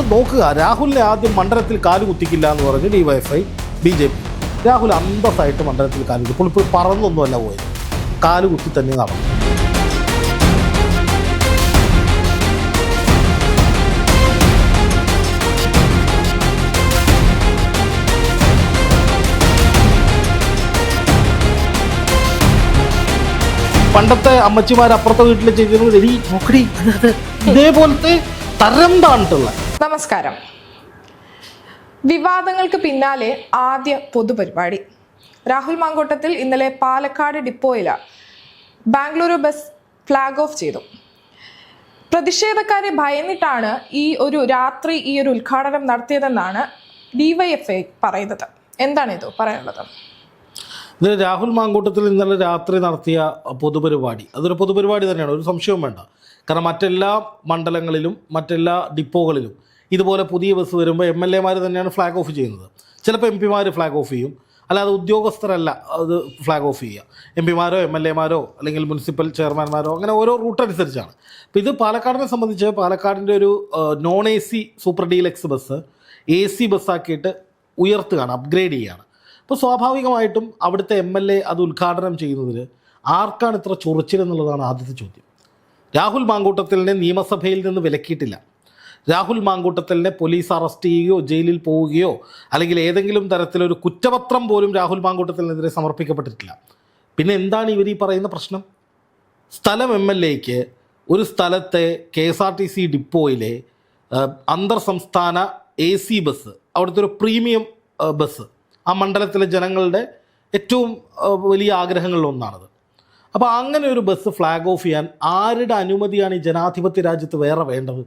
ഇപ്പൊ നോക്കുക രാഹുലിനെ ആദ്യം മണ്ഡലത്തിൽ കാൽ കുത്തിക്കില്ല എന്ന് പറഞ്ഞ് DYFI B J P Rahul അന്തസ്സായിട്ട് മണ്ഡലത്തിൽ കാൽ കുത്തി. ഇപ്പോൾ ഇപ്പോൾ പറന്നൊന്നുമല്ല പോയത്. കാൽ കുത്തി തന്നെ നടന്നു. പണ്ടത്തെ അമ്മച്ചിമാർ അപ്പുറത്തെ വീട്ടിൽ ചെയ്തിരുന്നത് ഇതേപോലത്തെ തരം താണിട്ടുള്ള നമസ്കാരം. വിവാദങ്ങൾക്ക് പിന്നാലെ ആദ്യ പൊതുപരിപാടി. രാഹുൽ മാങ്കോട്ടത്തിൽ ഇന്നലെ പാലക്കാട് ഡിപ്പോയിൽ ബാംഗ്ലൂരു ബസ് ഫ്ലാഗ് ഓഫ് ചെയ്തു. പ്രതിഷേധക്കാരെ ഭയന്നിട്ടാണ് ഈ ഒരു രാത്രി ഈ ഒരു ഉദ്ഘാടനം നടത്തിയതെന്നാണ് ഡിവൈഎഫ്ഐ പറയുന്നത്. എന്താണ് ഇത് പറയാനുള്ളത്? ഇത് രാഹുൽ മാങ്കൂട്ടത്തിൽ ഇന്നലെ രാത്രി നടത്തിയ പൊതുപരിപാടി. അതൊരു പൊതുപരിപാടി തന്നെയാണ്. ഒരു സംശയവും വേണ്ട. കാരണം മറ്റെല്ലാ മണ്ഡലങ്ങളിലും മറ്റെല്ലാ ഡിപ്പോകളിലും ഇതുപോലെ പുതിയ ബസ് വരുമ്പോൾ എം എൽ എമാർ തന്നെയാണ് ഫ്ലാഗ് ഓഫ് ചെയ്യുന്നത്. ചിലപ്പോൾ എം പിമാർ ഫ്ലാഗ് ഓഫ് ചെയ്യും. അല്ലാതെ ഉദ്യോഗസ്ഥരല്ല അത് ഫ്ലാഗ് ഓഫ് ചെയ്യുക. എം പിമാരോ എം എൽ എമാരോ അല്ലെങ്കിൽ മുനിസിപ്പൽ ചെയർമാൻമാരോ അങ്ങനെ ഓരോ റൂട്ട് അനുസരിച്ചാണ്. അപ്പോൾ ഇത് പാലക്കാടിനെ സംബന്ധിച്ച് പാലക്കാടിന്റെ ഒരു non A C super deluxe bus A C ബസ്സാക്കിയിട്ട് ഉയർത്തുകയാണ് അപ്ഗ്രേഡ് ചെയ്യുകയാണ്. അപ്പോൾ സ്വാഭാവികമായിട്ടും അവിടുത്തെ എം എൽ എ അത് ഉദ്ഘാടനം ചെയ്യുന്നതിൽ ആർക്കാണ് ഇത്ര ചൊറിച്ചിലെന്നുള്ളതാണ് ആദ്യത്തെ ചോദ്യം. രാഹുൽ മാങ്കൂട്ടത്തിലിനെ നിയമസഭയിൽ നിന്ന് വിലക്കിയിട്ടില്ല. രാഹുൽ മാങ്കൂട്ടത്തലിനെ പോലീസ് അറസ്റ്റ് ചെയ്യുകയോ ജയിലിൽ പോവുകയോ അല്ലെങ്കിൽ ഏതെങ്കിലും തരത്തിലൊരു കുറ്റപത്രം പോലും രാഹുൽ മാങ്കൂട്ടത്തലിനെതിരെ സമർപ്പിക്കപ്പെട്ടിട്ടില്ല. പിന്നെ എന്താണ് ഇവർ ഈ പറയുന്ന പ്രശ്നം? സ്ഥലം എം എൽ എക്ക് ഒരു സ്ഥലത്തെ K S R T C ഡിപ്പോയിലെ അന്തർ സംസ്ഥാന എ സി ബസ് അവിടുത്തെ ഒരു പ്രീമിയം ബസ് ആ മണ്ഡലത്തിലെ ജനങ്ങളുടെ ഏറ്റവും വലിയ വലിയ ആഗ്രഹങ്ങളിലൊന്നാണത് അപ്പോൾ അങ്ങനെ ഒരു ബസ് ഫ്ലാഗ് ഓഫ് ചെയ്യാൻ ആരുടെ അനുമതിയാണ് ഈ ജനാധിപത്യ രാജ്യത്ത് വേറെ വേണ്ടത്?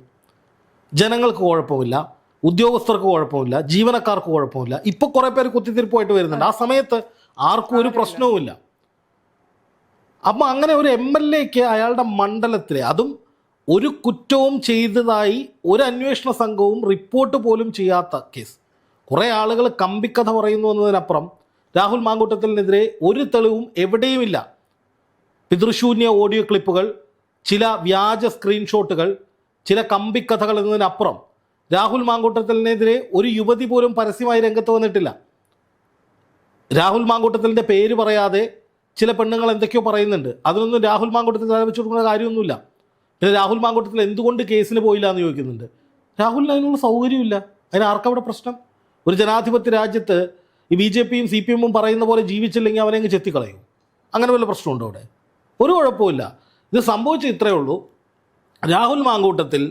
ജനങ്ങൾക്ക് കുഴപ്പമില്ല ഉദ്യോഗസ്ഥർക്ക് കുഴപ്പമില്ല ജീവനക്കാർക്ക് കുഴപ്പമില്ല. ഇപ്പോൾ കുറേ പേര് കുത്തിത്തിരിപ്പായിട്ട് വരുന്നുണ്ട്. ആ സമയത്ത് ആർക്കും ഒരു പ്രശ്നവുമില്ല. അപ്പം അങ്ങനെ ഒരു എം എൽ എക്ക് അയാളുടെ മണ്ഡലത്തിലെ അതും ഒരു കുറ്റവും ചെയ്തതായി ഒരു അന്വേഷണ സംഘവും റിപ്പോർട്ട് പോലും ചെയ്യാത്ത കേസ്. കുറേ ആളുകൾ കമ്പിക്കഥ പറയുന്നു എന്നതിനപ്പുറം രാഹുൽ മാങ്കൂട്ടത്തിനെതിരെ ഒരു തെളിവും എവിടെയുമില്ല. പിതൃശൂന്യ ഓഡിയോ ക്ലിപ്പുകൾ ചില വ്യാജ സ്ക്രീൻഷോട്ടുകൾ ചില കമ്പിക്കഥകൾ എന്നതിനപ്പുറം രാഹുൽ മാങ്കൂട്ടത്തിനെതിരെ ഒരു യുവതി പോലും പരസ്യമായി രംഗത്ത് വന്നിട്ടില്ല. രാഹുൽ മാങ്കൂട്ടത്തലിന്റെ പേര് പറയാതെ ചില പെണ്ണുങ്ങൾ എന്തൊക്കെയോ പറയുന്നുണ്ട്. അതിനൊന്നും രാഹുൽ മാങ്കൂട്ടത്തിൽ ആരംഭിച്ചു കൊടുക്കുന്ന കാര്യമൊന്നുമില്ല. പിന്നെ രാഹുൽ മാങ്കൂട്ടത്തിൽ എന്തുകൊണ്ട് കേസിന് പോയില്ല എന്ന് ചോദിക്കുന്നുണ്ട്. രാഹുലിന് അതിനുള്ള സൗകര്യമില്ല. അതിന് ആർക്കവിടെ പ്രശ്നം? ഒരു ജനാധിപത്യ രാജ്യത്ത് ഈ ബി ജെ പിയും സി പി എമ്മും പറയുന്ന പോലെ ജീവിച്ചില്ലെങ്കിൽ അവനെ അങ്ങ് ചെത്തിക്കളയും. അങ്ങനെ വല്ല പ്രശ്നമുണ്ടോ അവിടെ? ഒരു കുഴപ്പമില്ല ഇത് സംഭവിച്ചു ഇത്രയേ ഉള്ളൂ. രാഹുൽ മാങ്കൂട്ടത്തിൽ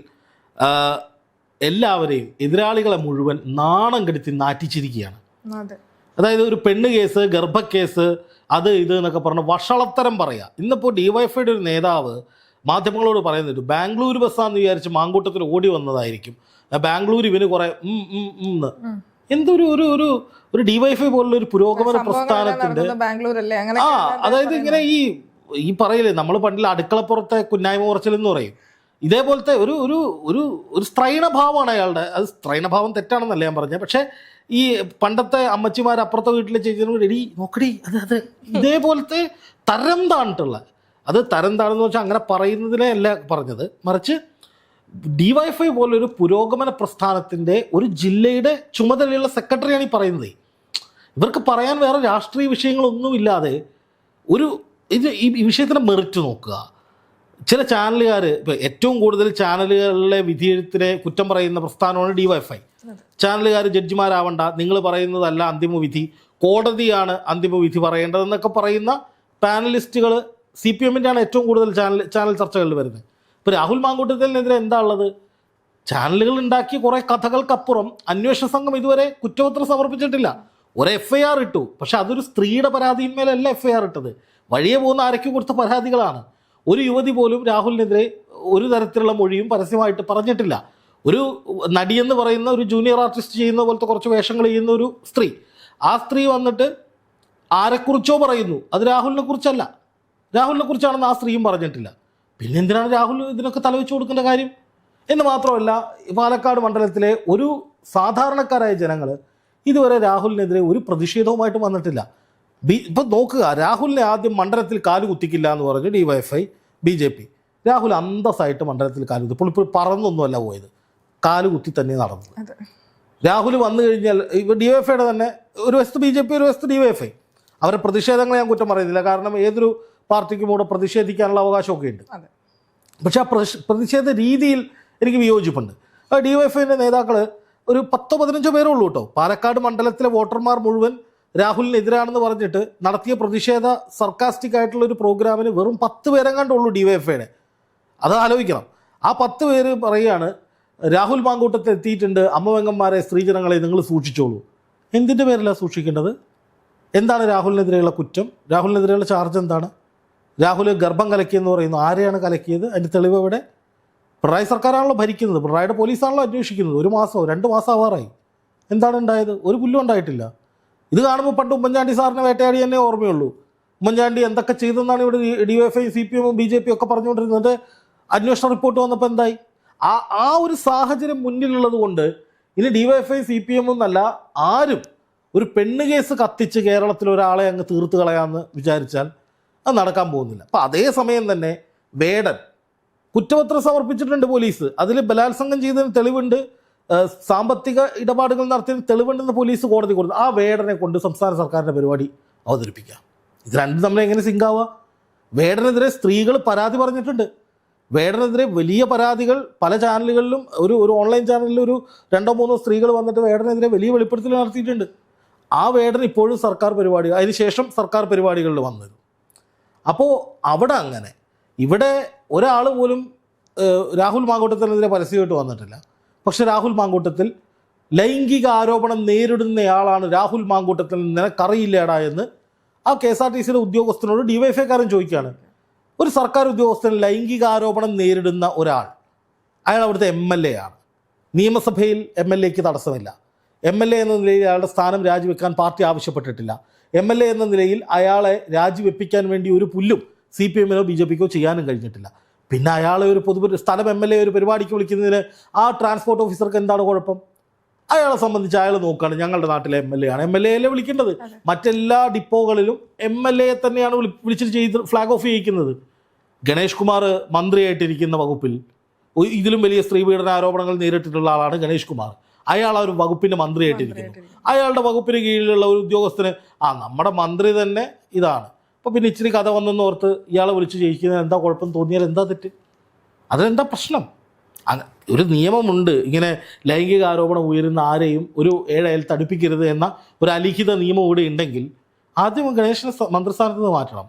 എല്ലാവരെയും എതിരാളികളെ മുഴുവൻ നാണം കെടുത്തി നാറ്റിച്ചിരിക്കുകയാണ്. അതെ. അതായത് ഒരു പെണ്ണ് കേസ് ഗർഭക്കേസ് അത് ഇത് എന്നൊക്കെ പറഞ്ഞ് വഷളത്തരം പറയുക ഇന്നിപ്പോൾ ഡിവൈഫൈയുടെ ഒരു നേതാവ് മാധ്യമങ്ങളോട് പറയുന്നുണ്ട് ബാംഗ്ലൂർ ബസ്സാന്ന് വിചാരിച്ച് മാങ്കൂട്ടത്തിൽ ഓടി വന്നതായിരിക്കും. ബാംഗ്ലൂർ ഇവന് കുറെ. എന്തൊരു ഒരു ഒരു ഒരു ഡിവൈഫൈ പോലുള്ള ഒരു പുരോഗമന പ്രസ്ഥാനത്തിന്റെ ആ അതായത് ഇങ്ങനെ ഈ ഈ പറയില്ലേ നമ്മൾ പണ്ടിൽ അടുക്കളപ്പുറത്തെ കുന്നായ്മ കുറച്ചിൽ എന്ന് പറയും. ഇതേപോലത്തെ ഒരു ഒരു ഒരു ഒരു സ്ത്രൈണഭാവമാണ് അയാളുടെ. അത് സ്ത്രൈണഭാവം തെറ്റാണെന്നല്ല ഞാൻ പറഞ്ഞത്. പക്ഷേ ഈ പണ്ടത്തെ അമ്മച്ചിമാർ അപ്പുറത്തെ വീട്ടിലെ ചെയ്തിരുന്നത് എടി നോക്കടി അത് അത് ഇതേപോലത്തെ തരം താണിട്ടുള്ള അത് തരം താണെന്ന് വെച്ചാൽ അങ്ങനെ പറയുന്നതിനെ അല്ല പറഞ്ഞത്. മറിച്ച് ഡിവൈഫൈ പോലൊരു പുരോഗമന പ്രസ്ഥാനത്തിന്റെ ഒരു ജില്ലയുടെ ചുമതലയുള്ള സെക്രട്ടറിയാണ് ഈ പറയുന്നത്. ഇവർക്ക് പറയാൻ വേറെ രാഷ്ട്രീയ വിഷയങ്ങളൊന്നുമില്ലാതെ ഒരു ഇത് ഈ വിഷയത്തിന്റെ മെറിറ്റ് നോക്കുക. ചില ചാനലുകാർ ഇപ്പോൾ ഏറ്റവും കൂടുതൽ ചാനലുകളിലെ വിധിയെഴുത്തിനെ കുറ്റം പറയുന്ന പ്രസ്ഥാനമാണ് ഡിവൈഫൈ ചാനലുകാർ ജഡ്ജിമാരാവണ്ട നിങ്ങൾ പറയുന്നതല്ല അന്തിമ വിധി കോടതിയാണ് അന്തിമ വിധി പറയേണ്ടതെന്നൊക്കെ പറയുന്ന പാനലിസ്റ്റുകൾ സി പി എമ്മിന്റെയാണ് ഏറ്റവും കൂടുതൽ ചാനൽ ചാനൽ ചർച്ചകളിൽ വരുന്നത്. ഇപ്പോൾ രാഹുൽ മാങ്കൂട്ടത്തിനെതിരെ എന്താ ഉള്ളത്? ചാനലുകൾ ഉണ്ടാക്കിയ കുറേ കഥകൾക്കപ്പുറം അന്വേഷണ സംഘം ഇതുവരെ കുറ്റപത്രം സമർപ്പിച്ചിട്ടില്ല. ഒരു എഫ് ഐ ആർ ഇട്ടു. പക്ഷെ അതൊരു സ്ത്രീയുടെ പരാതിന്മേലല്ല എഫ് ഐ ആർ ഇട്ടത്. വഴിയെ പോകുന്ന ആരൊക്കെ കൊടുത്ത പരാതികളാണ്. ഒരു യുവതി പോലും രാഹുലിനെതിരെ ഒരു തരത്തിലുള്ള മൊഴിയും പരസ്യമായിട്ട് പറഞ്ഞിട്ടില്ല. ഒരു നടിയെന്ന് പറയുന്ന ഒരു ജൂനിയർ ആർട്ടിസ്റ്റ് ചെയ്യുന്ന പോലത്തെ കുറച്ച് വേഷങ്ങൾ ചെയ്യുന്ന ഒരു സ്ത്രീ. ആ സ്ത്രീ വന്നിട്ട് ആരെക്കുറിച്ചോ പറയുന്നു. അത് രാഹുലിനെ കുറിച്ചല്ല. രാഹുലിനെ കുറിച്ചാണെന്ന് ആ സ്ത്രീയും പറഞ്ഞിട്ടില്ല. പിന്നെ എന്തിനാണ് രാഹുൽ ഇതിനൊക്കെ തലവെച്ച് കൊടുക്കേണ്ട കാര്യം? എന്ന് മാത്രമല്ല പാലക്കാട് മണ്ഡലത്തിലെ ഒരു സാധാരണക്കാരായ ജനങ്ങൾ ഇതുവരെ രാഹുലിനെതിരെ ഒരു പ്രതിഷേധവുമായിട്ട് വന്നിട്ടില്ല. ബി ഇപ്പം നോക്കുക രാഹുലിനെ ആദ്യം മണ്ഡലത്തിൽ കാൽ കുത്തിക്കില്ല എന്ന് പറഞ്ഞു DYFI B J P Rahul അന്തസ്സായിട്ട് മണ്ഡലത്തിൽ കാൽ കുത്തി. ഇപ്പോൾ ഇപ്പോൾ പറന്നൊന്നുമല്ല പോയത്. കാൽ കുത്തി തന്നെ നടന്നത്. രാഹുൽ വന്നു കഴിഞ്ഞാൽ ഇപ്പോൾ ഡി എഫ് ഐയുടെ തന്നെ ഒരു വശത്ത് ബി ജെ പി ഒരു വശത്ത് ഡി എഫ് ഐ അവരുടെ പ്രതിഷേധങ്ങളെ ഞാൻ കുറ്റം പറയുന്നില്ല. കാരണം ഏതൊരു പാർട്ടിക്കും കൂടെ പ്രതിഷേധിക്കാനുള്ള അവകാശമൊക്കെ ഉണ്ട്. പക്ഷേ ആ പ്രതി- പ്രതിഷേധ രീതിയിൽ എനിക്ക് വിയോജിപ്പുണ്ട്. ഡി വൈ എഫിന്റെ നേതാക്കൾ ഒരു പത്തോ പതിനഞ്ചോ പേരേ ഉള്ളൂ കേട്ടോ. പാലക്കാട് മണ്ഡലത്തിലെ വോട്ടർമാർ മുഴുവൻ രാഹുലിനെതിരാണെന്ന് പറഞ്ഞിട്ട് നടത്തിയ പ്രതിഷേധ സർക്കാസ്റ്റിക് ആയിട്ടുള്ള ഒരു പ്രോഗ്രാമിന് വെറും പത്ത് പേരെങ്ങാണ്ടേ ഉള്ളൂ ഡി വൈ അത് ആലോചിക്കണം. ആ പത്ത് പേര് പറയുകയാണ് രാഹുൽ മാങ്കൂട്ടത്തിൽ എത്തിയിട്ടുണ്ട്. അമ്മവെങ്ങന്മാരെ സ്ത്രീജനങ്ങളെ നിങ്ങൾ സൂക്ഷിച്ചോളൂ. എന്തിന്റെ പേരിലാണ് സൂക്ഷിക്കേണ്ടത്? എന്താണ് രാഹുലിനെതിരെയുള്ള കുറ്റം? രാഹുലിനെതിരെയുള്ള ചാർജ് എന്താണ്? രാഹുൽ ഗർഭം കലക്കിയെന്ന് പറയുന്നു. ആരെയാണ് കലക്കിയത്? അതിന്റെ തെളിവ് എവിടെ? പിണറായി സർക്കാരാണല്ലോ ഭരിക്കുന്നത്. പിണറായിയുടെ പോലീസാണല്ലോ അന്വേഷിക്കുന്നത്. ഒരു മാസമോ രണ്ട് മാസം ആവാറായി. എന്താണ് ഉണ്ടായത്? ഒരു പുല്ലും ഉണ്ടായിട്ടില്ല. ഇത് കാണുമ്പോൾ പണ്ട് ഉമ്മൻചാണ്ടി സാറിനെ വേട്ടയാടി തന്നെ ഓർമ്മയുള്ളൂ. ഉമ്മൻചാണ്ടി എന്തൊക്കെ ചെയ്തെന്നാണ് ഇവിടെ D F I C P എമ്മും ബി ജെ പി ഒക്കെ പറഞ്ഞുകൊണ്ടിരുന്നത്. അന്വേഷണ റിപ്പോർട്ട് വന്നപ്പോൾ എന്തായി? ആ ആ ഒരു സാഹചര്യം മുന്നിലുള്ളത് കൊണ്ട് ഇനി D Y F I C P എമ്മും എന്നല്ല ആരും ഒരു പെണ്ണ് കേസ് കത്തിച്ച് കേരളത്തിൽ ഒരാളെ അങ്ങ് തീർത്ത് കളയാമെന്ന് വിചാരിച്ചാൽ അത് നടക്കാൻ പോകുന്നില്ല. അപ്പം അതേ സമയം തന്നെ വേടൻ കുറ്റപത്രം സമർപ്പിച്ചിട്ടുണ്ട് പോലീസ്. അതിൽ ബലാത്സംഗം ചെയ്തതിന് തെളിവുണ്ട്. സാമ്പത്തിക ഇടപാടുകൾ നടത്തിയ തെളിവുണ്ടെന്ന് പോലീസ് കോടതി കൊടുത്തു. ആ വേടനെ കൊണ്ട് സംസ്ഥാന സർക്കാരിന്റെ പരിപാടി അവതരിപ്പിക്കാം. ഇത് രണ്ടും തമ്മിൽ എങ്ങനെ സിങ്കാവുക വേടനെതിരെ സ്ത്രീകൾ പരാതി പറഞ്ഞിട്ടുണ്ട്. വേടനെതിരെ വലിയ പരാതികൾ പല ചാനലുകളിലും ഒരു ഒരു ഓൺലൈൻ ചാനലിൽ ഒരു രണ്ടോ മൂന്നോ സ്ത്രീകൾ വന്നിട്ട് വേടനെതിരെ വലിയ വെളിപ്പെടുത്തൽ നടത്തിയിട്ടുണ്ട്. ആ വേടന ഇപ്പോഴും സർക്കാർ പരിപാടി അതിനുശേഷം സർക്കാർ പരിപാടികളിൽ വന്നത്. അപ്പോൾ അവിടെ അങ്ങനെ. ഇവിടെ ഒരാൾ പോലും രാഹുൽ മാങ്കോട്ടത്തിനെതിരെ പരസ്യമായിട്ട് വന്നിട്ടില്ല. പക്ഷെ രാഹുൽ മാങ്കൂട്ടത്തിൽ ലൈംഗിക ആരോപണം നേരിടുന്നയാളാണ് രാഹുൽ മാങ്കൂട്ടത്തിൽ നിനക്കറിയില്ലേടാ എന്ന് ആ കെ എസ് ആർ ടി സിയുടെ ഉദ്യോഗസ്ഥനോട് ഡിവൈഎഫ്ഐക്കാരൻ ചോദിക്കുകയാണ്. ഒരു സർക്കാർ ഉദ്യോഗസ്ഥൻ ലൈംഗിക ആരോപണം നേരിടുന്ന ഒരാൾ അയാൾ അവിടുത്തെ എം എൽ എ ആണ്. നിയമസഭയിൽ എം എൽ എക്ക് തടസ്സമില്ല. എം എൽ എ എന്ന നിലയിൽ അയാളുടെ സ്ഥാനം രാജിവെക്കാൻ പാർട്ടി ആവശ്യപ്പെട്ടിട്ടില്ല. എം എൽ എ എന്ന നിലയിൽ അയാളെ രാജിവെപ്പിക്കാൻ വേണ്ടി ഒരു പുല്ലും സി പി എമ്മിനോ ബി ജെ പിക്കോ ചെയ്യാനും കഴിഞ്ഞിട്ടില്ല. പിന്നെ അയാൾ ഒരു പൊതു സ്ഥലം എം എൽ എ ഒരു പരിപാടിക്ക് വിളിക്കുന്നതിന് ആ ട്രാൻസ്പോർട്ട് ഓഫീസർക്ക് എന്താണ് കുഴപ്പം? അയാളെ സംബന്ധിച്ച് അയാൾ നോക്കുകയാണ് ഞങ്ങളുടെ നാട്ടിലെ എം എൽ എ ആണ്. എം എൽ എ അല്ലേ വിളിക്കേണ്ടത്? മറ്റെല്ലാ ഡിപ്പോകളിലും എം എൽ എ തന്നെയാണ് വിളി- വിളിച്ചിട്ട് ചെയ്ത് ഫ്ലാഗ് ഓഫ് ചെയ്യിക്കുന്നത്. ഗണേഷ് കുമാർ മന്ത്രിയായിട്ടിരിക്കുന്ന വകുപ്പിൽ ഇതിലും വലിയ സ്ത്രീ പീഡന ആരോപണങ്ങൾ നേരിട്ടിട്ടുള്ള ആളാണ് ഗണേഷ് കുമാർ. അയാൾ ആ ഒരു വകുപ്പിന്റെ മന്ത്രിയായിട്ടിരിക്കുന്നു. അയാളുടെ വകുപ്പിന് കീഴിലുള്ള ഒരു ഉദ്യോഗസ്ഥന് ആ നമ്മുടെ മന്ത്രി തന്നെ ഇതാണ്. അപ്പോൾ പിന്നെ ഇച്ചിരി കഥ വന്നെന്ന് ഓർത്ത് ഇയാളെ വിളിച്ച് ജയിക്കുന്നത് എന്താ കുഴപ്പം തോന്നിയാൽ എന്താ തെറ്റ്? അതെന്താ പ്രശ്നം? ഒരു നിയമമുണ്ട്. ഇങ്ങനെ ലൈംഗിക ആരോപണം ഉയരുന്ന ആരെയും ഒരു ഏഴയൽ തടുപ്പിക്കരുത് എന്ന ഒരു അലിഖിത നിയമം ഇവിടെ ഉണ്ടെങ്കിൽ ആദ്യം ഗണേശിനെ മന്ത്രിസ്ഥാനത്ത് നിന്ന് മാറ്റണം.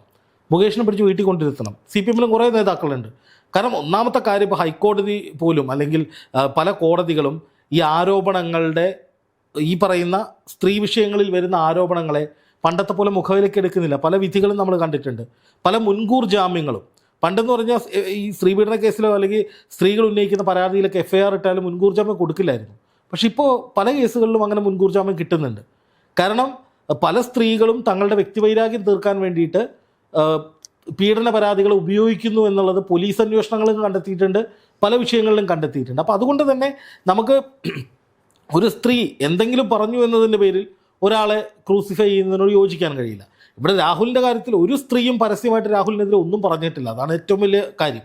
മുകേഷിനെ പിടിച്ച് വീട്ടിൽ കൊണ്ടിരുത്തണം സി പി എമ്മിലും കുറേ നേതാക്കളുണ്ട്. കാരണം ഒന്നാമത്തെ കാര്യം ഇപ്പോൾ ഹൈക്കോടതി പോലും അല്ലെങ്കിൽ പല കോടതികളും ഈ ആരോപണങ്ങളുടെ ഈ പറയുന്ന സ്ത്രീ വിഷയങ്ങളിൽ വരുന്ന ആരോപണങ്ങളെ പണ്ടത്തെ പോലെ മുഖവിലേക്ക് എടുക്കുന്നില്ല. പല വിധികളും നമ്മൾ കണ്ടിട്ടുണ്ട്. പല മുൻകൂർ ജാമ്യങ്ങളും. പണ്ടെന്ന് പറഞ്ഞാൽ ഈ സ്ത്രീപീഡന കേസിലോ അല്ലെങ്കിൽ സ്ത്രീകൾ ഉന്നയിക്കുന്ന പരാതിയിലൊക്കെ എഫ് ഐ ആർ ഇട്ടാലും മുൻകൂർ ജാമ്യം കൊടുക്കില്ലായിരുന്നു. പക്ഷെ ഇപ്പോൾ പല കേസുകളിലും അങ്ങനെ മുൻകൂർ ജാമ്യം കിട്ടുന്നുണ്ട്. കാരണം പല സ്ത്രീകളും തങ്ങളുടെ വ്യക്തിവൈരാഗ്യം തീർക്കാൻ വേണ്ടിയിട്ട് പീഡന പരാതികൾ ഉപയോഗിക്കുന്നു എന്നുള്ളത് പോലീസ് അന്വേഷണങ്ങളും കണ്ടെത്തിയിട്ടുണ്ട്. പല വിഷയങ്ങളിലും കണ്ടെത്തിയിട്ടുണ്ട്. അപ്പോൾ അതുകൊണ്ട് തന്നെ നമുക്ക് ഒരു സ്ത്രീ എന്തെങ്കിലും പറഞ്ഞു എന്നതിന്റെ പേരിൽ ഒരാളെ ക്രൂസിഫൈ ചെയ്യുന്നതിനോട് യോജിക്കാൻ കഴിയില്ല. ഇവിടെ രാഹുലിന്റെ കാര്യത്തിൽ ഒരു സ്ത്രീയും പരസ്യമായിട്ട് രാഹുലിനെതിരെ ഒന്നും പറഞ്ഞിട്ടില്ല. അതാണ് ഏറ്റവും വലിയ കാര്യം.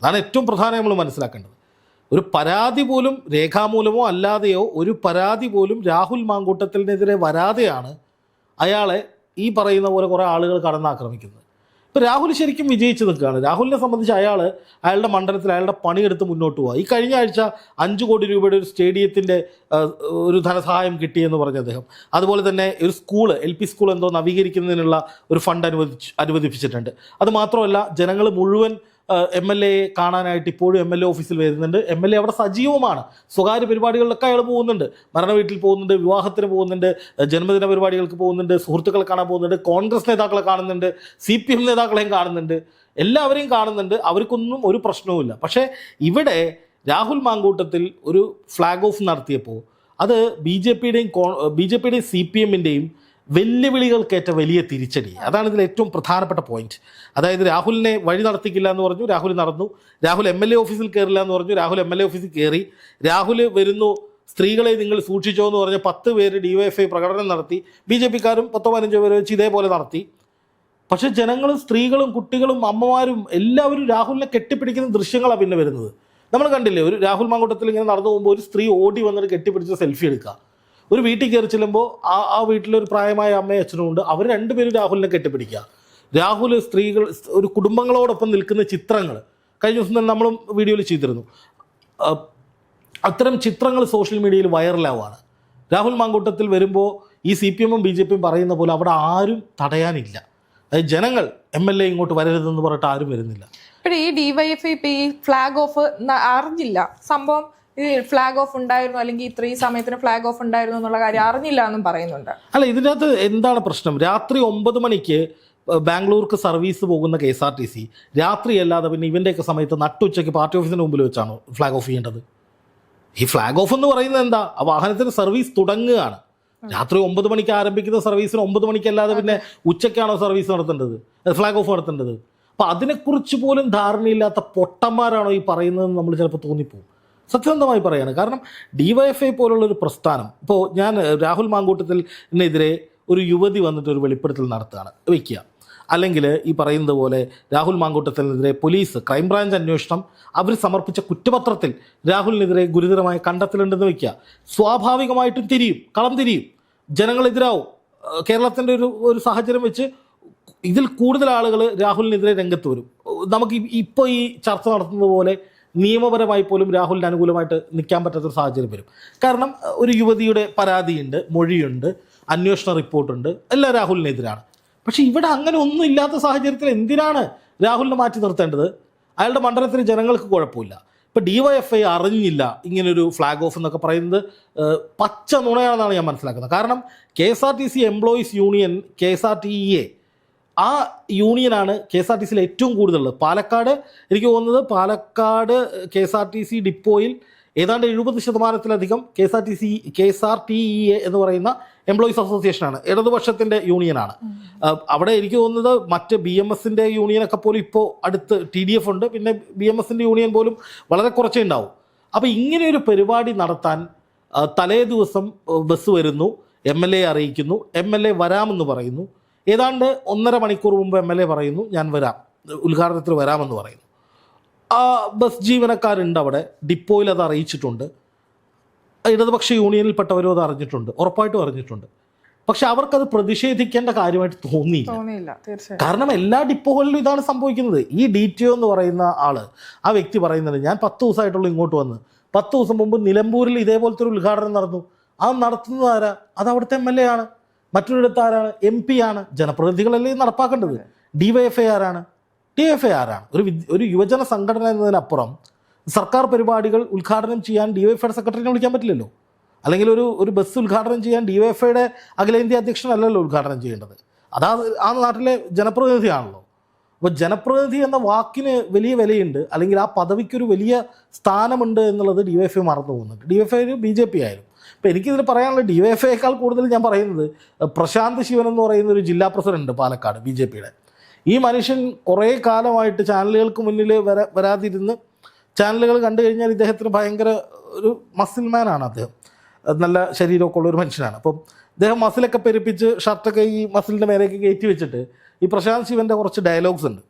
അതാണ് ഏറ്റവും പ്രധാനം നമ്മൾ മനസ്സിലാക്കേണ്ടത്. ഒരു പരാതി പോലും രേഖാമൂലമോ അല്ലാതെയോ ഒരു പരാതി പോലും രാഹുൽ മാങ്കൂട്ടത്തിനെതിരെ വരാതെയാണ് അയാളെ ഈ പറയുന്ന പോലെ കുറേ ആളുകൾ കടന്നാക്രമിക്കുന്നത്. ഇപ്പോൾ രാഹുൽ ശരിക്കും വിജയിച്ച് നിൽക്കുകയാണ്. രാഹുലിനെ സംബന്ധിച്ച് അയാൾ അയാളുടെ മണ്ഡലത്തിൽ അയാളുടെ പണിയെടുത്ത് മുന്നോട്ട് പോവുക ഈ കഴിഞ്ഞ ആഴ്ച അഞ്ച് കോടി രൂപയുടെ ഒരു സ്റ്റേഡിയത്തിന്റെ ഒരു ധനസഹായം കിട്ടിയെന്ന് പറഞ്ഞ അദ്ദേഹം. അതുപോലെ തന്നെ ഒരു സ്കൂൾ എൽ പി സ്കൂൾ എന്തോ നവീകരിക്കുന്നതിനുള്ള ഒരു ഫണ്ട് അനുവദിച്ച് അനുവദിപ്പിച്ചിട്ടുണ്ട്. അതുമാത്രമല്ല ജനങ്ങൾ മുഴുവൻ എം എൽ എ കാണാനായിട്ട് ഇപ്പോഴും എം എൽ എ ഓഫീസിൽ വരുന്നുണ്ട്. എം എൽ എ അവിടെ സജീവമാണ്. സ്വകാര്യ പരിപാടികളിലൊക്കെ അയാൾ പോകുന്നുണ്ട്. മരണ വീട്ടിൽ പോകുന്നുണ്ട് വിവാഹത്തിന് പോകുന്നുണ്ട് ജന്മദിന പരിപാടികൾക്ക് പോകുന്നുണ്ട് സുഹൃത്തുക്കളെ കാണാൻ പോകുന്നുണ്ട് കോൺഗ്രസ് നേതാക്കളെ കാണുന്നുണ്ട് സി പി എം നേതാക്കളെയും കാണുന്നുണ്ട്. എല്ലാവരെയും കാണുന്നുണ്ട്. അവർക്കൊന്നും ഒരു പ്രശ്നവുമില്ല പക്ഷേ ഇവിടെ രാഹുൽ മാങ്കൂട്ടത്തിൽ ഒരു ഫ്ലാഗ് ഓഫ് നടത്തിയപ്പോൾ അത് ബി ജെ പിയുടെയും ബി ജെ പിയുടെയും സി പി എമ്മിന്റെയും വെല്ലുവിളികൾക്കേറ്റ വലിയ തിരിച്ചടി. അതാണ് ഇതിൽ ഏറ്റവും പ്രധാനപ്പെട്ട പോയിന്റ് അതായത് രാഹുലിനെ വഴി നടത്തിക്കില്ല എന്ന് പറഞ്ഞു രാഹുൽ നടന്നു. രാഹുൽ എം എൽ എ ഓഫീസിൽ കയറില്ല എന്ന് പറഞ്ഞു രാഹുൽ എം എൽ എ ഓഫീസിൽ കയറി രാഹുൽ വരുന്നു സ്ത്രീകളെ നിങ്ങൾ സൂക്ഷിച്ചോ എന്ന് പറഞ്ഞ് പത്ത് പേര് ഡി വൈ എഫ് ഐ പ്രകടനം നടത്തി. ബി ജെ പിക്കാരും പത്തോ പതിനഞ്ചോ പേര് വെച്ച് ഇതേപോലെ നടത്തി. പക്ഷെ ജനങ്ങളും സ്ത്രീകളും കുട്ടികളും അമ്മമാരും എല്ലാവരും രാഹുലിനെ കെട്ടിപ്പിടിക്കുന്ന ദൃശ്യങ്ങളാണ് പിന്നെ വരുന്നത്. നമ്മൾ കണ്ടില്ലേ ഒരു രാഹുൽ മാങ്കൂട്ടത്തിൽ ഇങ്ങനെ നടന്നു പോകുമ്പോൾ ഒരു സ്ത്രീ ഓടി വന്നിട്ട് കെട്ടിപ്പിടിച്ച് സെൽഫി എടുക്കുക. ഒരു വീട്ടിൽ കയറി ചെല്ലുമ്പോൾ ആ ആ വീട്ടിലൊരു പ്രായമായ അമ്മയും അച്ഛനും ഉണ്ട്. അവർ രണ്ടുപേരും രാഹുലിനെ കെട്ടിപ്പിടിക്കുക. രാഹുൽ സ്ത്രീകൾ ഒരു കുടുംബങ്ങളോടൊപ്പം നിൽക്കുന്ന ചിത്രങ്ങൾ. കഴിഞ്ഞ ദിവസം തന്നെ നമ്മളും വീഡിയോയിൽ ചെയ്തിരുന്നു. അത്തരം ചിത്രങ്ങൾ സോഷ്യൽ മീഡിയയിൽ വൈറലാവുകയാണ് രാഹുൽ മാങ്കൂട്ടത്തിൽ വരുമ്പോൾ ഈ സി പി എമ്മും ബി ജെ പിയും പറയുന്ന പോലെ അവിടെ ആരും തടയാനില്ല. അതായത് ജനങ്ങൾ എം എൽ എ ഇങ്ങോട്ട് വരരുതെന്ന് പറഞ്ഞിട്ട് ആരും വരുന്നില്ല. ഈ ഡിവൈഎഫ്ഐ ഈ ഫ്ലാഗ് ഓഫ് അറിഞ്ഞില്ല. സംഭവം ഈ ഫ്ലാഗ് ഓഫ് ഉണ്ടായിരുന്നു അല്ലെങ്കിൽ ഇത്ര ഈ സമയത്തിന് ഫ്ലാഗ് ഓഫ് ഉണ്ടായിരുന്നു എന്നുള്ള കാര്യം അറിഞ്ഞില്ല എന്നും പറയുന്നുണ്ട്. അല്ല ഇതിനകത്ത് എന്താണ് പ്രശ്നം? രാത്രി ഒമ്പത് മണിക്ക് ബാംഗ്ലൂർക്ക് സർവീസ് പോകുന്ന K S R T C രാത്രി അല്ലാതെ പിന്നെ ഇവന്റെയൊക്കെ സമയത്ത് നട്ടുച്ചയ്ക്ക് പാർട്ടി ഓഫീസിന് മുമ്പിൽ വെച്ചാണോ ഫ്ലാഗ് ഓഫ് ചെയ്യേണ്ടത്? ഈ ഫ്ലാഗ് ഓഫ് എന്ന് പറയുന്നത് എന്താ? ആ വാഹനത്തിന് സർവീസ് തുടങ്ങുകയാണ്. രാത്രി ഒമ്പത് മണിക്ക് ആരംഭിക്കുന്ന സർവീസിന് ഒമ്പത് മണിക്കല്ലാതെ പിന്നെ ഉച്ചയ്ക്കാണോ സർവീസ് നടത്തേണ്ടത്? ഫ്ലാഗ് ഓഫ് നടത്തേണ്ടത്. അപ്പം അതിനെക്കുറിച്ച് പോലും ധാരണയില്ലാത്ത പൊട്ടന്മാരാണോ ഈ പറയുന്നതെന്ന് നമ്മൾ ചിലപ്പോൾ തോന്നിപ്പോവും. സത്യസന്ധമായി പറയാണ്. കാരണം ഡിവൈഎഫ്ഐ പോലുള്ളൊരു പ്രസ്ഥാനം ഇപ്പോൾ ഞാൻ രാഹുൽ മാങ്കൂട്ടത്തിനെതിരെ ഒരു യുവതി വന്നിട്ട് ഒരു വെളിപ്പെടുത്തൽ നടത്തുകയാണ് വയ്ക്കുക അല്ലെങ്കിൽ ഈ പറയുന്നത് പോലെ രാഹുൽ മാങ്കൂട്ടത്തിനെതിരെ പോലീസ് ക്രൈംബ്രാഞ്ച് അന്വേഷണം അവർ സമർപ്പിച്ച കുറ്റപത്രത്തിൽ രാഹുലിനെതിരെ ഗുരുതരമായ കണ്ടെത്തലുണ്ടെന്ന് വയ്ക്കുക സ്വാഭാവികമായിട്ടും തിരിയും കളം തിരിയും. ജനങ്ങളെതിരാവും. കേരളത്തിന്റെ ഒരു ഒരു സാഹചര്യം വെച്ച് ഇതിൽ കൂടുതൽ ആളുകൾ രാഹുലിനെതിരെ രംഗത്ത് വരും. നമുക്ക് ഇപ്പോൾ ഈ ചർച്ച നടത്തുന്നത് പോലെ നിയമപരമായി പോലും രാഹുലിന് അനുകൂലമായിട്ട് നിൽക്കാൻ പറ്റാത്തൊരു സാഹചര്യം വരും. കാരണം ഒരു യുവതിയുടെ പരാതിയുണ്ട് മൊഴിയുണ്ട് അന്വേഷണ റിപ്പോർട്ടുണ്ട് എല്ലാം രാഹുലിനെതിരാണ്. പക്ഷേ ഇവിടെ അങ്ങനെ ഒന്നും ഇല്ലാത്ത സാഹചര്യത്തിൽ എന്തിനാണ് രാഹുലിനെ മാറ്റി നിർത്തേണ്ടത്? അയാളുടെ മണ്ഡലത്തിൽ ജനങ്ങൾക്ക് കുഴപ്പമില്ല. ഇപ്പോൾ ഡി വൈ എഫ് ഐ അറിഞ്ഞില്ല ഇങ്ങനൊരു ഫ്ലാഗ് ഓഫ് എന്നൊക്കെ പറയുന്നത് പച്ച നുണയാണെന്നാണ് ഞാൻ മനസ്സിലാക്കുന്നത്. കാരണം K S R T C employees union K S R T E A ആ യൂണിയനാണ് കെ എസ് ആർ ടി സിയിൽ ഏറ്റവും കൂടുതലുള്ളത്. പാലക്കാട് എനിക്ക് തോന്നുന്നത് Palakkad K S R T C ഡിപ്പോയിൽ ഏതാണ്ട് എഴുപത് ശതമാനത്തിലധികം K S R T C K S R T E A എന്ന് പറയുന്ന എംപ്ലോയീസ് അസോസിയേഷനാണ് ഇടതുപക്ഷത്തിന്റെ യൂണിയനാണ്. അവിടെ എനിക്ക് തോന്നുന്നത് മറ്റ് ബി എം എസിന്റെ യൂണിയനൊക്കെ പോലും ഇപ്പോൾ അടുത്ത് ടി ഡി എഫ് ഉണ്ട്. പിന്നെ ബി എം എസിന്റെ യൂണിയൻ പോലും വളരെ കുറച്ചേ ഉണ്ടാവും. അപ്പോൾ ഇങ്ങനെയൊരു പരിപാടി നടത്താൻ തലേ ദിവസം ബസ് വരുന്നു. എം എൽ എ അറിയിക്കുന്നു. എം എൽ എ വരാമെന്ന് പറയുന്നു. ഏതാണ്ട് ഒന്നര മണിക്കൂർ മുമ്പ് എം എൽ എ പറയുന്നു ഞാൻ വരാം. ഉദ്ഘാടനത്തിൽ വരാമെന്ന് പറയുന്നു. ആ ബസ് ജീവനക്കാരുണ്ട് അവിടെ. ഡിപ്പോയിൽ അത് അറിയിച്ചിട്ടുണ്ട്. ഇടതുപക്ഷ യൂണിയനിൽപ്പെട്ടവരും അത് അറിഞ്ഞിട്ടുണ്ട്. ഉറപ്പായിട്ടും അറിഞ്ഞിട്ടുണ്ട്. പക്ഷെ അവർക്കത് പ്രതിഷേധിക്കേണ്ട കാര്യമായിട്ട് തോന്നിയില്ല. കാരണം എല്ലാ ഡിപ്പോകളിലും ഇതാണ് സംഭവിക്കുന്നത്. ഈ ഡി ടി ഒ എന്ന് പറയുന്ന ആൾ ആ വ്യക്തി പറയുന്നത് ഞാൻ പത്ത് ദിവസമായിട്ടുള്ളൂ ഇങ്ങോട്ട് വന്ന്. പത്ത് ദിവസം മുമ്പ് നിലമ്പൂരിൽ ഇതേപോലത്തെ ഒരു ഉദ്ഘാടനം നടന്നു. അത് നടത്തുന്നത് ആരാ? അത് അവിടുത്തെ എം എൽ എ ആണ്. മറ്റൊരിടത്ത് ആരാണ് എം പി ആണ് ജനപ്രതിനിധികളല്ലേ നടപ്പാക്കേണ്ടത്? ഡി വൈ എഫ് ഐ ആരാണ് ടി എഫ് ഐ ആരാണ് ഒരു ഒരു യുവജന സംഘടന എന്നതിനപ്പുറം സർക്കാർ പരിപാടികൾ ഉദ്ഘാടനം ചെയ്യാൻ ഡി വൈ എഫ് ഐയുടെ സെക്രട്ടറിനെ വിളിക്കാൻ പറ്റില്ലല്ലോ. അല്ലെങ്കിൽ ഒരു ഒരു ബസ് ഉദ്ഘാടനം ചെയ്യാൻ ഡി വൈ എഫ് ഐയുടെ അഖിലേന്ത്യാ അധ്യക്ഷനല്ലല്ലോ ഉദ്ഘാടനം ചെയ്യേണ്ടത്. അതാ ആ നാട്ടിലെ ജനപ്രതിനിധിയാണല്ലോ. അപ്പോൾ ജനപ്രതിനിധി എന്ന വാക്കിന് വലിയ വിലയുണ്ട്. അല്ലെങ്കിൽ ആ പദവിക്കൊരു വലിയ സ്ഥാനമുണ്ട് എന്നുള്ളത് ഡി വൈഫ് മറന്നു പോകുന്നുണ്ട്. ഡി വൈഫ് ഒരു ബി ജെ പി ആയാലും. അപ്പോൾ എനിക്കിതിൽ പറയാനുള്ള ഡി വൈ എഫ് ഐയേക്കാൾ കൂടുതൽ ഞാൻ പറയുന്നത് പ്രശാന്ത് ശിവൻ എന്ന് പറയുന്ന ഒരു ജില്ലാ പ്രസിഡന്റ് പാലക്കാട് ബി ജെ പിയുടെ ഈ മനുഷ്യൻ കുറേ കാലമായിട്ട് ചാനലുകൾക്ക് മുന്നിൽ വരാ വരാതിരുന്ന് ചാനലുകൾ കണ്ടു കഴിഞ്ഞാൽ ഇദ്ദേഹത്തിന് ഭയങ്കര ഒരു മസിൽ മാനാണ് അദ്ദേഹം. നല്ല ശരീരമൊക്കെ ഉള്ള ഒരു മനുഷ്യനാണ്. അപ്പം അദ്ദേഹം മസിലൊക്കെ പെരുപ്പിച്ച് ഷർട്ടൊക്കെ ഈ മസിലിന്റെ മേലേക്ക് കയറ്റി വെച്ചിട്ട് ഈ പ്രശാന്ത് ശിവന്റെ കുറച്ച് ഡയലോഗ്സ് ഉണ്ട്.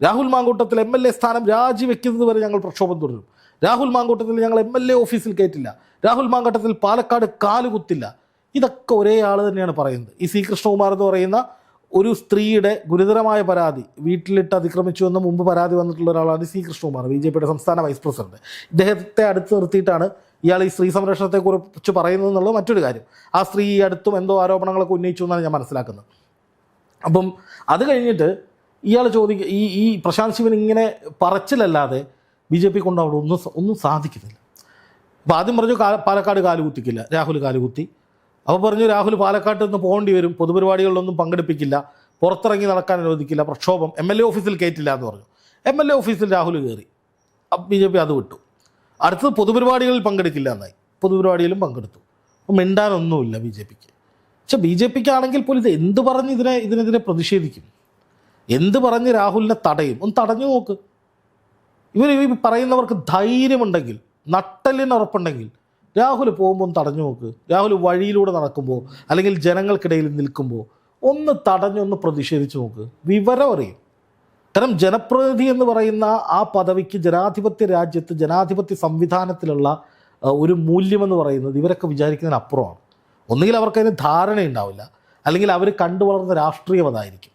Rahul Mankoottathil M L A സ്ഥാനം രാജിവെക്കുന്നത് വരെ ഞങ്ങൾ പ്രക്ഷോഭം തുടരും. രാഹുൽ മാങ്കൂട്ടത്തിൽ ഞങ്ങൾ എം എൽ എ ഓഫീസിൽ കയറ്റില്ല രാഹുൽ മാങ്കൂട്ടത്തിൽ പാലക്കാട് കാലുകുത്തില്ല ഇതൊക്കെ ഒരേ ആൾ തന്നെയാണ് പറയുന്നത്. ഈ സി കൃഷ്ണകുമാർ എന്ന് പറയുന്ന ഒരു സ്ത്രീയുടെ ഗുരുതരമായ പരാതി വീട്ടിലിട്ട് അതിക്രമിച്ചു എന്ന് മുമ്പ് പരാതി വന്നിട്ടുള്ള ഒരാളാണ് സി കൃഷ്ണകുമാർ ബി ജെ പിയുടെ സംസ്ഥാന വൈസ് പ്രസിഡന്റ് ഇദ്ദേഹത്തെ അടുത്ത് നിർത്തിയിട്ടാണ് ഇയാൾ ഈ സ്ത്രീ സംരക്ഷണത്തെക്കുറിച്ച് പറയുന്നത് എന്നുള്ളത് മറ്റൊരു കാര്യം. ആ സ്ത്രീ അടുത്തും എന്തോ ആരോപണങ്ങളൊക്കെ ഉന്നയിച്ചു എന്നാണ് ഞാൻ മനസ്സിലാക്കുന്നത്. അപ്പം അത് കഴിഞ്ഞിട്ട് ഇയാൾ ചോദിക്കുക ഈ ഈ പ്രശാന്ത് ശിവൻ ഇങ്ങനെ പറച്ചിലല്ലാതെ ബി ജെ പി കൊണ്ട് അവിടെ ഒന്നും ഒന്നും സാധിക്കുന്നില്ല. അപ്പോൾ ആദ്യം പറഞ്ഞു പാലക്കാട് കാലുകുത്തിക്കില്ല രാഹുൽ കാലുകുത്തി അപ്പോൾ പറഞ്ഞു രാഹുൽ പാലക്കാട്ട് നിന്ന് പോകേണ്ടി വരും പൊതുപരിപാടികളിലൊന്നും പങ്കെടുപ്പിക്കില്ല പുറത്തിറങ്ങി നടക്കാൻ അനുവദിക്കില്ല പ്രക്ഷോഭം എം എൽ എ ഓഫീസിൽ കയറ്റില്ല എന്ന് പറഞ്ഞു. എം എൽ എ ഓഫീസിൽ രാഹുൽ കയറി. ബി ജെ പി അത് വിട്ടു. അടുത്തത് പൊതുപരിപാടികളിൽ പങ്കെടുക്കില്ല എന്നായി. പൊതുപരിപാടിയിലും പങ്കെടുത്തു. മിണ്ടാനൊന്നുമില്ല ബി ജെ പിക്ക്. പക്ഷെ ബി ജെ പിക്ക് ആണെങ്കിൽ പോലും ഇത് എന്ത് പറഞ്ഞ് ഇതിനെ ഇതിനെതിരെ പ്രതിഷേധിക്കും? എന്ത് പറഞ്ഞ് രാഹുലിനെ തടയും? ഒന്ന് തടഞ്ഞു നോക്ക്. ഇവർ ഈ പറയുന്നവർക്ക് ധൈര്യമുണ്ടെങ്കിൽ നട്ടലിന് ഉറപ്പുണ്ടെങ്കിൽ രാഹുൽ പോകുമ്പോൾ ഒന്ന് തടഞ്ഞു നോക്ക്. രാഹുൽ വഴിയിലൂടെ നടക്കുമ്പോൾ അല്ലെങ്കിൽ ജനങ്ങൾക്കിടയിൽ നിൽക്കുമ്പോൾ ഒന്ന് തടഞ്ഞൊന്ന് പ്രതിഷേധിച്ച് നോക്ക്. വിവരം അറിയും. കാരണം ജനപ്രതിനിധി എന്ന് പറയുന്ന ആ പദവിക്ക് ജനാധിപത്യ രാജ്യത്ത് ജനാധിപത്യ സംവിധാനത്തിലുള്ള ഒരു മൂല്യമെന്ന് പറയുന്നത് ഇവരൊക്കെ വിചാരിക്കുന്നതിന് അപ്പുറമാണ് ഒന്നുകിൽ അവർക്കതിന് ധാരണ ഉണ്ടാവില്ല അല്ലെങ്കിൽ അവർ കണ്ടു വളർന്ന രാഷ്ട്രീയം അതായിരിക്കും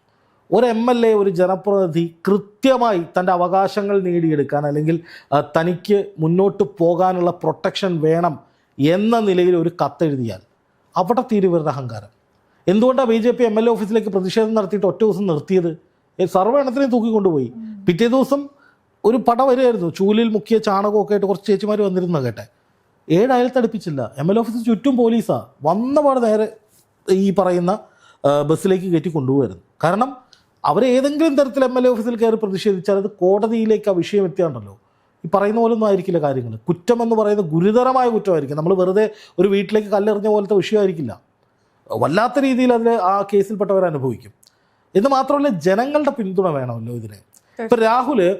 ഒരു എം എൽ എ ഒരു ജനപ്രതിനിധി കൃത്യമായി തന്റെ അവകാശങ്ങൾ നേടിയെടുക്കാൻ അല്ലെങ്കിൽ തനിക്ക് മുന്നോട്ട് പോകാനുള്ള പ്രൊട്ടക്ഷൻ വേണം എന്ന നിലയിൽ ഒരു കത്തെഴുതിയാൽ അവിടെ തീരുവരുന്ന അഹങ്കാരം. എന്തുകൊണ്ടാണ് B J P M L A ഓഫീസിലേക്ക് പ്രതിഷേധം നടത്തിയിട്ട് ഒറ്റ ദിവസം നിർത്തിയത്? സർവ എണ്ണത്തിനെയും തൂക്കിക്കൊണ്ടുപോയി പിറ്റേ ദിവസം ഒരു പട വരുമായിരുന്നു ചൂലിൽ മുക്കിയ ചാണകമൊക്കെ ആയിട്ട് കുറച്ച് ചേച്ചിമാർ വന്നിരുന്നു കേട്ടെ. ഏഴ് അയൽത്തടുപ്പിച്ചില്ല എം എൽ ഓഫീസിന് ചുറ്റും പോലീസാ വന്ന പാടെ നേരെ ഈ പറയുന്ന ബസ്സിലേക്ക് കയറ്റി കൊണ്ടുപോകായിരുന്നു കാരണം അവർ ഏതെങ്കിലും തരത്തിൽ എം എൽ എ ഓഫീസിൽ കയറി പ്രതിഷേധിച്ചാൽ അത് കോടതിയിലേക്ക് ആ വിഷയം എത്തിയാണ്ടല്ലോ. ഈ പറയുന്ന പോലെ ഒന്നും ആയിരിക്കില്ല കാര്യങ്ങൾ. കുറ്റം എന്ന് പറയുന്നത് ഗുരുതരമായ കുറ്റമായിരിക്കും. നമ്മൾ വെറുതെ ഒരു വീട്ടിലേക്ക് കല്ലെറിഞ്ഞ പോലത്തെ വിഷയമായിരിക്കില്ല. വല്ലാത്ത രീതിയിൽ അതിൽ ആ കേസിൽപ്പെട്ടവർ അനുഭവിക്കും. എന്ന് മാത്രമല്ല ജനങ്ങളുടെ പിന്തുണ വേണമല്ലോ ഇതിന്. ഇപ്പം രാഹുൽ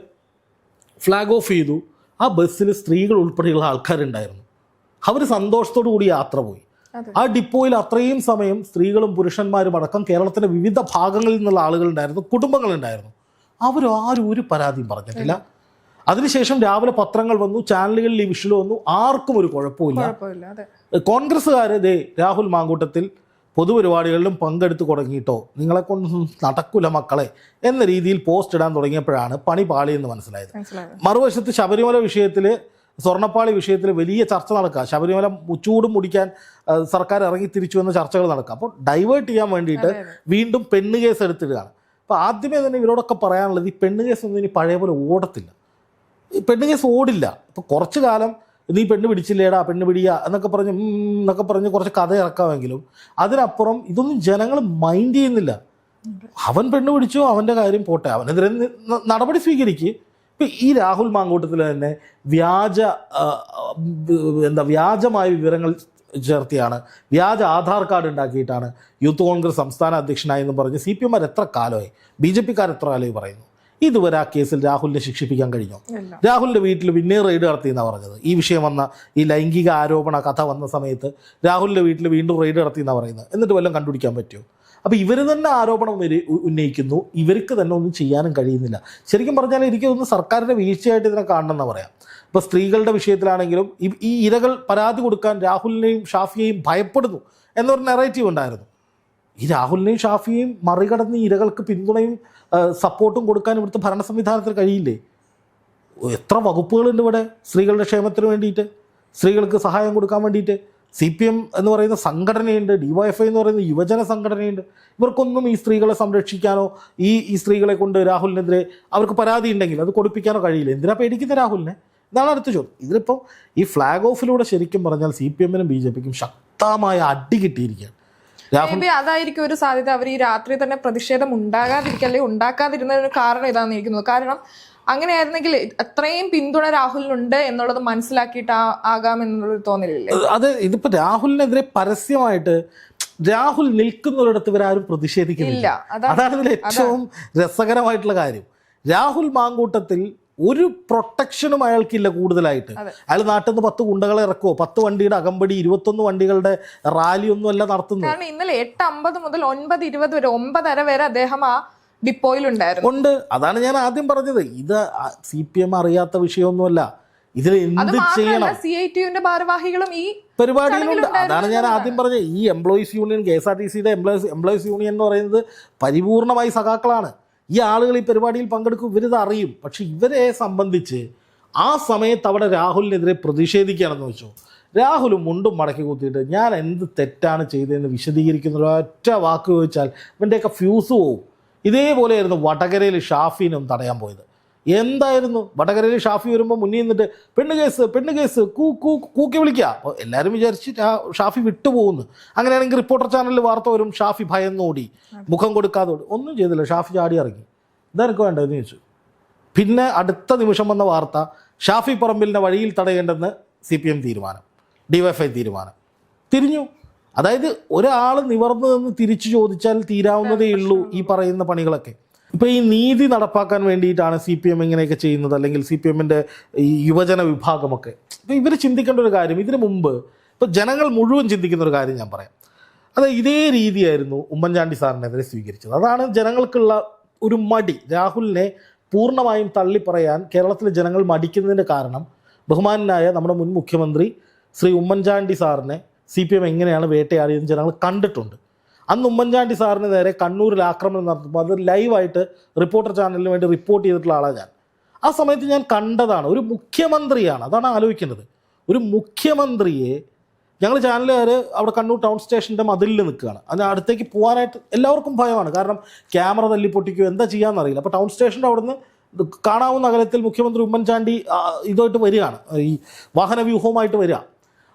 ഫ്ലാഗ് ഓഫ് ചെയ്തു. ആ ബസ്സിൽ സ്ത്രീകൾ ഉൾപ്പെടെയുള്ള ആൾക്കാരുണ്ടായിരുന്നു. അവർ സന്തോഷത്തോടു കൂടി യാത്ര പോയി. ആ ഡിപ്പോയിൽ അത്രയും സമയം സ്ത്രീകളും പുരുഷന്മാരും അടക്കം കേരളത്തിന്റെ വിവിധ ഭാഗങ്ങളിൽ നിന്നുള്ള ആളുകളുണ്ടായിരുന്നു കുടുംബങ്ങളുണ്ടായിരുന്നു. അവരാരും ഒരു പരാതിയും പറഞ്ഞിട്ടില്ല. അതിനുശേഷം രാവിലെ പത്രങ്ങൾ വന്നു ചാനലുകളിൽ ഈ വിഷയം വന്നു ആർക്കും ഒരു കുഴപ്പമില്ല കോൺഗ്രസ്സുകാര് ദേ രാഹുൽ മാങ്കൂട്ടത്തിൽ പൊതുപരിപാടികളിലും പങ്കെടുത്തു തുടങ്ങിയിട്ടോ നിങ്ങളെ കൊണ്ടൊന്നും നടക്കൂല മക്കളെ എന്ന രീതിയിൽ പോസ്റ്റ് ഇടാൻ തുടങ്ങിയപ്പോഴാണ് പണി പാളിയെന്ന് മനസ്സിലായത്. മനസ്സിലായത്. മറുവശത്ത് ശബരിമല വിഷയത്തിൽ സ്വർണപ്പാളി വിഷയത്തിൽ വലിയ ചർച്ച നടക്കുക. ശബരിമല ചൂടും മുടിക്കാൻ സർക്കാർ ഇറങ്ങി തിരിച്ചു എന്ന ചർച്ചകൾ നടക്കുക. അപ്പോൾ ഡൈവേർട്ട് ചെയ്യാൻ വേണ്ടിയിട്ട്. വീണ്ടും പെണ്ണ് കേസ് എടുത്തിടുകയാണ്. അപ്പോൾ ആദ്യമേ തന്നെ ഇവരോടൊക്കെ പറയാനുള്ളത് ഈ പെണ്ണ് കേസ് ഒന്നും ഇനി പഴയ പോലെ ഓടത്തില്ല. ഈ പെണ്ണ് കേസ് ഓടില്ല. ഇപ്പോൾ കുറച്ച് കാലം നീ പെണ്ണ് പിടിച്ചില്ലേടാ പെണ്ണ് പിടിയ എന്നൊക്കെ പറഞ്ഞ് എന്നൊക്കെ പറഞ്ഞ് കുറച്ച് കഥ ഇറക്കാമെങ്കിലും അതിനപ്പുറം ഇതൊന്നും ജനങ്ങൾ മൈൻഡ് ചെയ്യുന്നില്ല. അവൻ പെണ്ണ് പിടിച്ചു അവന്റെ കാര്യം പോട്ടെ. അവനെതിരെ നടപടി സ്വീകരിക്കുക ഇപ്പം ഈ രാഹുൽ മാങ്കൂട്ടത്തിൽ തന്നെ വ്യാജ എന്താ വ്യാജമായ വിവരങ്ങൾ ചേർത്തിയാണ്. വ്യാജ ആധാർ കാർഡ് ഉണ്ടാക്കിയിട്ടാണ് യൂത്ത് കോൺഗ്രസ് സംസ്ഥാന അധ്യക്ഷനായി എന്ന് പറഞ്ഞ് സി പി എമാർ എത്ര കാലമായി ബി ജെ പിക്കാർ എത്ര കാലമായി പറയുന്നു? ഇതുവരെ ആ കേസിൽ രാഹുലിനെ ശിക്ഷിപ്പിക്കാൻ കഴിഞ്ഞു? രാഹുലിന്റെ വീട്ടിൽ പിന്നെ റെയ്ഡ് നടത്തിയെന്നാണ് പറഞ്ഞത്. ഈ വിഷയം വന്ന ഈ ലൈംഗിക ആരോപണ കഥ വന്ന സമയത്ത് രാഹുലിന്റെ വീട്ടിൽ വീണ്ടും റെയ്ഡ് നടത്തിയെന്നാണ് പറയുന്നത്. എന്നിട്ട് വല്ലതും കണ്ടുപിടിക്കാൻ പറ്റുമോ? അപ്പോൾ ഇവർ തന്നെ ആരോപണം വരെ ഉന്നയിക്കുന്നു. ഇവർക്ക് തന്നെ ഒന്നും ചെയ്യാനും കഴിയുന്നില്ല. ശരിക്കും പറഞ്ഞാൽ എനിക്ക് തോന്നുന്നു സർക്കാരിന്റെ വീഴ്ചയായിട്ട് ഇതിനെ കാണണമെന്ന് പറയാം. ഇപ്പോൾ സ്ത്രീകളുടെ വിഷയത്തിലാണെങ്കിലും ഈ- ഇരകൾ പരാതി കൊടുക്കാൻ രാഹുലിനെയും ഷാഫിയെയും ഭയപ്പെടുന്നു എന്നൊരു നെറേറ്റീവ് ഉണ്ടായിരുന്നു. ഈ രാഹുലിനെയും ഷാഫിയെയും മറികടന്ന് ഇരകൾക്ക് പിന്തുണയും സപ്പോർട്ടും കൊടുക്കാൻ ഇവിടുത്തെ ഭരണ സംവിധാനത്തിന് കഴിയില്ലേ? എത്ര വകുപ്പുകളുണ്ട് ഇവിടെ സ്ത്രീകളുടെ ക്ഷേമത്തിന് വേണ്ടിയിട്ട്? സ്ത്രീകൾക്ക് സഹായം കൊടുക്കാൻ വേണ്ടിയിട്ട്? സി പി എം എന്ന് പറയുന്ന സംഘടനയുണ്ട് ഡിവൈഎഫ്ഐ എന്ന് പറയുന്ന യുവജന സംഘടനയുണ്ട്. ഇവർക്കൊന്നും ഈ സ്ത്രീകളെ സംരക്ഷിക്കാനോ ഈ ഈ സ്ത്രീകളെ കൊണ്ട് രാഹുലിനെതിരെ അവർക്ക് പരാതി ഉണ്ടെങ്കിൽ അത് കൊടുപ്പിക്കാനോ കഴിയില്ല. എന്തിനാ പേടിക്കുന്ന രാഹുലിനെ? ഇതാണ് അടുത്ത ചോദ്യം. ഇതിലിപ്പോൾ ഈ ഫ്ലാഗ് ഓഫിലൂടെ ശരിക്കും പറഞ്ഞാൽ സി പി എമ്മിനും ബി ജെ പിക്കും ശക്തമായ അടി കിട്ടിയിരിക്കുകയാണ്. അതായിരിക്കും ഒരു സാധ്യത. അവർ ഈ രാത്രി തന്നെ പ്രതിഷേധം ഉണ്ടാകാതിരിക്കുക അല്ലെങ്കിൽ ഒരു കാരണം ഇതാണെന്ന് ഇരിക്കുന്നത് കാരണം അങ്ങനെയായിരുന്നെങ്കിൽ അത്രയും പിന്തുണ രാഹുലിനുണ്ട് എന്നുള്ളത് മനസ്സിലാക്കിയിട്ട് ആകാം എന്നുള്ളൊരു തോന്നലില്ലേ? അത് ഇതിപ്പോ രാഹുലിനെതിരെ പരസ്യമായിട്ട് രാഹുൽ നിൽക്കുന്നിടത്ത് ഇവരാരും പ്രതിഷേധിക്കുന്നില്ല. അതാണ് ഇതിൽ ഏറ്റവും രസകരമായിട്ടുള്ള കാര്യം. രാഹുൽ മാങ്കൂട്ടത്തിൽ ഒരു പ്രൊട്ടക്ഷനും അയാൾക്കില്ല കൂടുതലായിട്ട്. അയാൾ നാട്ടിൽ നിന്ന് പത്ത് ഗുണ്ടകളെ ഇറക്കുമോ പത്ത് വണ്ടിയുടെ അകമ്പടി ഇരുപത്തൊന്ന് വണ്ടികളുടെ റാലി ഒന്നും അല്ല നടത്തുന്നത്. ഇന്നലെ എട്ട് അമ്പത് മുതൽ ഒൻപത് ഇരുപത് വരെ ഒമ്പതര വരെ അദ്ദേഹം ആ ഡിപ്പോയിലുണ്ടായിരുന്നു ഉണ്ട്. അതാണ് ഞാൻ ആദ്യം പറഞ്ഞത്. ഇത് സി പി എം അറിയാത്ത വിഷയമൊന്നുമല്ല. ഇതിൽ എന്ത് ചെയ്യണം? സി ഐ ടിയുവിന്റെ ഭാരവാഹികളും ഈ പരിപാടിയിലുണ്ട്. അതാണ് ഞാൻ ആദ്യം പറഞ്ഞത്. ഈ employees union K S R T സിയുടെ എംപ്ലോയീസ് എംപ്ലോയീസ് യൂണിയൻ എന്ന് പറയുന്നത് പരിപൂർണമായി സഖാക്കളാണ്. ഈ ആളുകൾ ഈ പരിപാടിയിൽ പങ്കെടുക്കും. ഇവരിത് അറിയും. പക്ഷെ ഇവരെ സംബന്ധിച്ച് ആ സമയത്ത് അവിടെ രാഹുലിനെതിരെ പ്രതിഷേധിക്കുകയാണെന്ന് വെച്ചു. രാഹുൽ മുണ്ടും മടക്കി കുത്തിയിട്ട് ഞാൻ എന്ത് തെറ്റാണ് ചെയ്തതെന്ന് വിശദീകരിക്കുന്ന ഒരൊറ്റ വാക്ക് ചോദിച്ചാൽ ഇവന്റെയൊക്കെ ഫ്യൂസ് പോവും. ഇതേപോലെയായിരുന്നു വടകരയിൽ ഷാഫിനും തടയാൻ പോയത്. എന്തായിരുന്നു? വടകരയിൽ ഷാഫി വരുമ്പോൾ മുന്നിൽ നിന്നിട്ട് പെണ്ണ് കേസ് പെണ്ണ് കേസ് കൂ കൂ കൂക്കി വിളിക്കുക അപ്പോൾ എല്ലാവരും വിചാരിച്ച് ഷാഫി വിട്ടുപോകുന്നു. അങ്ങനെയാണെങ്കിൽ റിപ്പോർട്ടർ ചാനലിൽ വാർത്ത വരും ഷാഫി ഭയന്നോടി മുഖം കൊടുക്കാതെ ഓടി. ഒന്നും ചെയ്തില്ല ഷാഫി ചാടി ഇറങ്ങി. ഇതെനിക്ക് വേണ്ടതെന്ന് ചോദിച്ചു. പിന്നെ അടുത്ത നിമിഷം വന്ന വാർത്ത ഷാഫി പറമ്പിലിന്റെ വഴിയിൽ തടയേണ്ടെന്ന് സി പി എം തീരുമാനം ഡിവൈഎഫ്ഐ തീരുമാനം. തിരിഞ്ഞു. അതായത് ഒരാൾ നിവർന്നു നിന്ന് തിരിച്ചു ചോദിച്ചാൽ തീരാവുന്നതേ ഉള്ളൂ ഈ പറയുന്ന പണികളൊക്കെ. ഇപ്പൊ ഈ നീതി നടപ്പാക്കാൻ വേണ്ടിയിട്ടാണ് സി പി എം ഇങ്ങനെയൊക്കെ ചെയ്യുന്നത് അല്ലെങ്കിൽ സി പി എമ്മിന്റെ ഈ യുവജന വിഭാഗമൊക്കെ. ഇപ്പൊ ഇവർ ചിന്തിക്കേണ്ട ഒരു കാര്യം ഇതിനു മുമ്പ് ഇപ്പൊ ജനങ്ങൾ മുഴുവൻ ചിന്തിക്കുന്ന ഒരു കാര്യം ഞാൻ പറയാം. അത് ഇതേ രീതിയായിരുന്നു ഉമ്മൻചാണ്ടി സാറിനെതിരെ സ്വീകരിച്ചത്. അതാണ് ജനങ്ങൾക്കുള്ള ഒരു മടി. രാഹുലിനെ പൂർണമായും തള്ളിപ്പറയാൻ കേരളത്തിലെ ജനങ്ങൾ മടിക്കുന്നതിന്റെ കാരണം ബഹുമാനനായ നമ്മുടെ മുൻ മുഖ്യമന്ത്രി ശ്രീ ഉമ്മൻചാണ്ടി സാറിനെ സി പി എം എങ്ങനെയാണ് വേട്ടയാടിയതെന്ന് ജനങ്ങൾ കണ്ടിട്ടുണ്ട്. അന്ന് ഉമ്മൻചാണ്ടി സാറിന് നേരെ കണ്ണൂരിൽ ആക്രമണം നടത്തുമ്പോൾ അത് ലൈവായിട്ട് റിപ്പോർട്ടർ ചാനലിന് വേണ്ടി റിപ്പോർട്ട് ചെയ്തിട്ടുള്ള ആളാണ് ഞാൻ. ആ സമയത്ത് ഞാൻ കണ്ടതാണ് ഒരു മുഖ്യമന്ത്രിയാണ് അതാണ് ആലോചിക്കേണ്ടത് ഒരു മുഖ്യമന്ത്രിയെ ഞങ്ങൾ ചാനലുകാർ അവിടെ കണ്ണൂർ ടൗൺ സ്റ്റേഷന്റെ മതിലിൽ നിൽക്കുകയാണ്. അതിന് അടുത്തേക്ക് പോകാനായിട്ട് എല്ലാവർക്കും ഭയമാണ്. കാരണം ക്യാമറ തല്ലി പൊട്ടിക്കുകയോ എന്താ ചെയ്യാമെന്നറിയില്ല അപ്പോൾ ടൗൺ സ്റ്റേഷന്റെ അവിടുന്ന് കാണാവുന്ന അകലത്തിൽ മുഖ്യമന്ത്രി ഉമ്മൻചാണ്ടി ഇതായിട്ട് വരികയാണ്. ഈ വാഹനവ്യൂഹവുമായിട്ട് വരിക.